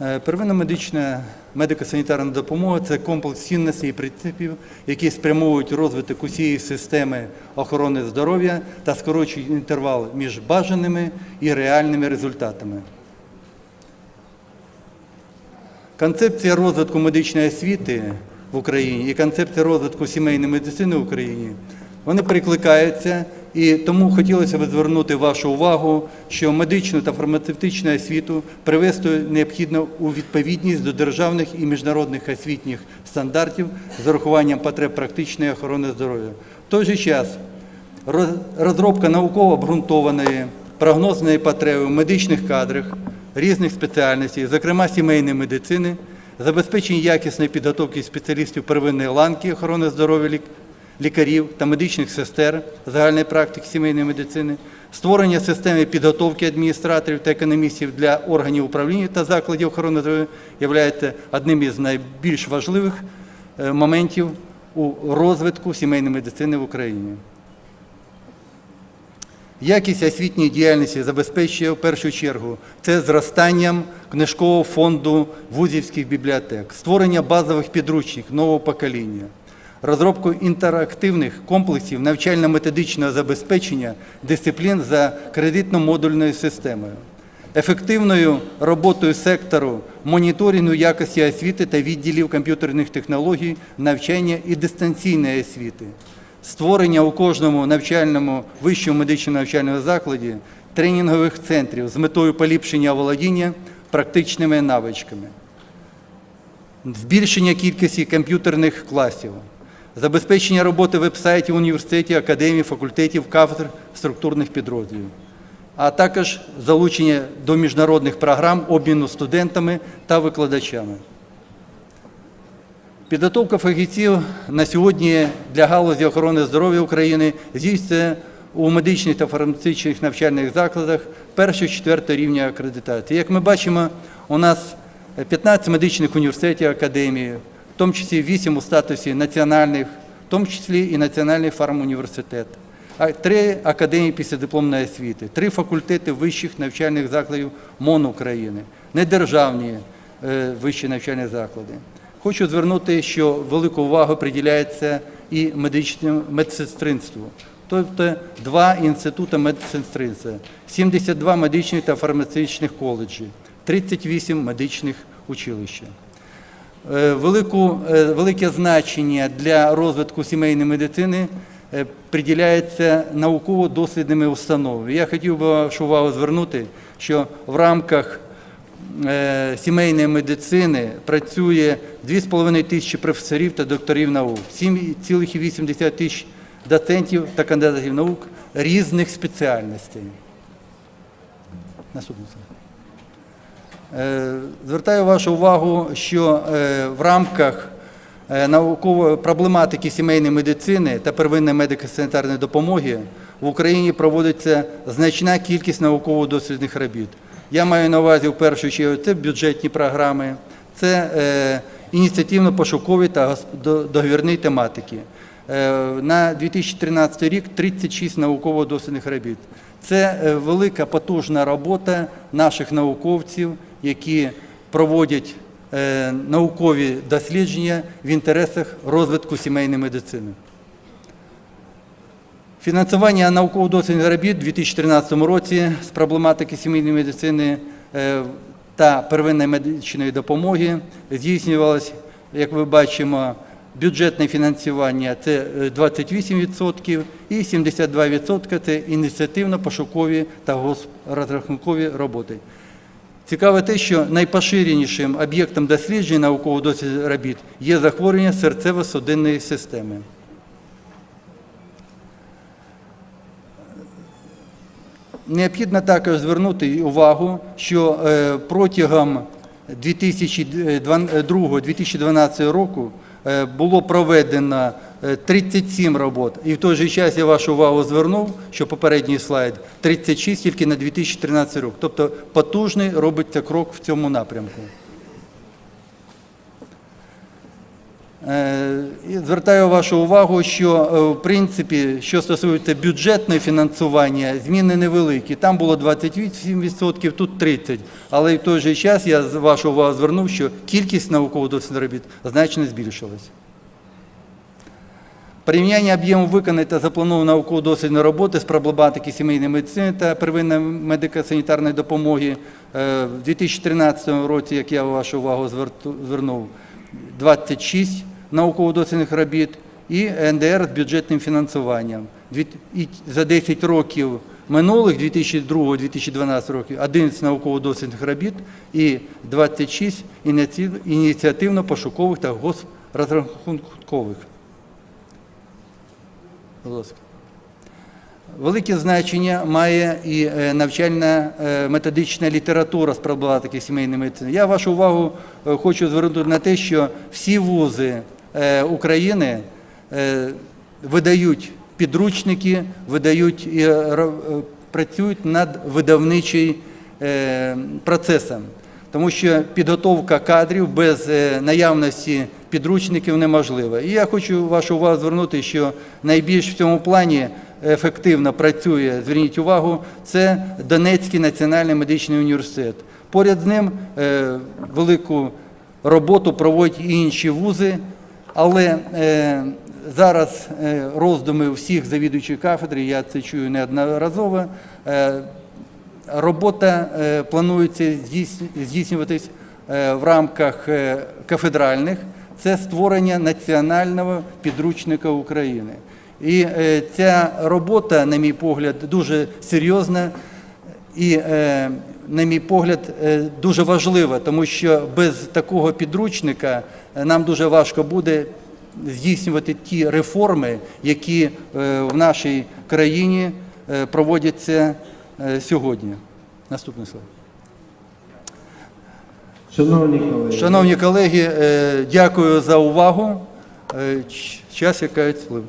Е, Первинна медична медико-санітарна допомога це комплекс цінностей і принципів, які спрямовують розвиток усієї системи охорони здоров'я та скорочують інтервал між бажаними і реальними результатами. Концепція розвитку медичної освіти в Україні і концепція розвитку сімейної медицини в Україні вони перекликаються, і тому хотілося б звернути вашу увагу, що медичну та фармацевтичну освіту привести необхідно у відповідність до державних і міжнародних освітніх стандартів з урахуванням потреб практичної охорони здоров'я. В той же час Розробка науково обґрунтованої прогнозної потреби в медичних кадрах різних спеціальностей, зокрема сімейної медицини, забезпечення якісної підготовки спеціалістів первинної ланки охорони здоров'я лікарів та медичних сестер загальної практики сімейної медицини, створення системи підготовки адміністраторів та економістів для органів управління та закладів охорони здоров'я є одним із найбільш важливих е, моментів у розвитку сімейної медицини в Україні. Якість освітньої діяльності забезпечує в першу чергу це зростанням книжкового фонду вузівських бібліотек, створення базових підручників нового покоління, розробку інтерактивних комплексів навчально-методичного забезпечення дисциплін за кредитно-модульною системою, ефективною роботою сектору моніторингу якості освіти та відділів комп'ютерних технологій, навчання і дистанційної освіти. Створення у кожному навчальному вищому медичному навчальному закладі тренінгових центрів з метою поліпшення володіння практичними навичками, збільшення кількості комп'ютерних класів, забезпечення роботи веб-сайтів університетів, академій, факультетів, кафедр, структурних підрозділів, а також залучення до міжнародних програм обміну студентами та викладачами. Підготовка фахівців на сьогодні для галузі охорони здоров'я України здійснюється у медичних та фармацевтичних навчальних закладах першого четвертого рівня акредитації. Як ми бачимо, у нас 15 медичних університетів академії, в тому числі 8 у статусі національних, в тому числі і Національний фармуніверситет, три академії післядипломної освіти, три факультети вищих навчальних закладів МОН України, недержавні е, вищі навчальні заклади. Хочу звернути, що велику увагу приділяється і медичному медсестринству. Тобто два інститути медсестринства, 72 медичних та фармацевтичних коледжі, 38 медичних училища. Е, Велику, е, велике значення для розвитку сімейної медицини е, приділяється науково-дослідними установами. Я хотів би вашу увагу звернути, що в рамках сімейної медицини працює 2,5 тисячі професорів та докторів наук, 7,8 тисяч доцентів та кандидатів наук різних спеціальностей. Наступний слайд. Е, Звертаю вашу увагу, що е, в рамках е, наукової проблематики сімейної медицини та первинної медико-санітарної допомоги в Україні проводиться значна кількість науково-дослідних робіт. Я маю на увазі в першу чергу це бюджетні програми, це е, ініціативно-пошукові та договірні тематики. Е, На 2013 рік 36 науково-дослідних робіт. Це е, велика потужна робота наших науковців, які проводять е, наукові дослідження в інтересах розвитку сімейної медицини. Фінансування науково-дослідних робіт у 2013 році з проблематики сімейної медицини е, та первинної медичної допомоги здійснювалось, як ви бачимо, бюджетне фінансування це е, 28% і 72% це ініціативно-пошукові та розрахункові роботи. Цікаве те, що найпоширенішим об'єктом досліджень науково-дослідних робіт є захворювання серцево-судинної системи. Необхідно також звернути увагу, що е, протягом 2002-2012 року е, було проведено е, 37 робот. І в той же час я вашу увагу звернув, що попередній слайд 36 тільки на 2013 рік. Тобто потужний робиться крок в цьому напрямку. Е, і Звертаю вашу увагу, що е, в принципі, що стосується бюджетного фінансування, зміни невеликі. Там було 28%, тут 30%. Але в той же час я з вашу увагу звернув, що кількість науково-дослідних робіт значно збільшилась. Порівняння об'єму виконаної та запланованої науково-дослідної роботи з проблематики сімейної медицини та первинної медико-санітарної допомоги е, в 2013 році, як я вашу увагу звернув, 26 науково-дослідних робіт і НДР з бюджетним фінансуванням. І за 10 років минулих, 2002-2012 років, 11 науково-дослідних робіт і 26 ініціативно-пошукових та ласка. Велике значення має і е, навчальна е, методична література з проблематики сімейної медицини. Я вашу увагу е, хочу звернути на те, що всі вузи України е, видають підручники, видають і е, е, працюють над видавничим е, процесом. Тому що підготовка кадрів без е, наявності підручників неможлива. І я хочу вашу увагу звернути, що найбільш в цьому плані ефективно працює, зверніть увагу, це Донецький національний медичний університет. Поряд з ним е, велику роботу проводять і інші вузи, але е, зараз е, роздуми всіх завідуючих кафедри, я це чую неодноразово. е, Робота е, планується здійснюватись е, в рамках е, кафедральних. Це створення національного підручника України. І е, ця робота, на мій погляд, дуже серйозна і, е, на мій погляд, е, дуже важлива, тому що без такого підручника е, нам дуже важко буде здійснювати ті реформи, які е, в нашій країні проводяться сьогодні. Наступне слово. Шановні колеги, Шановні колеги, дякую за увагу. Час якась слив.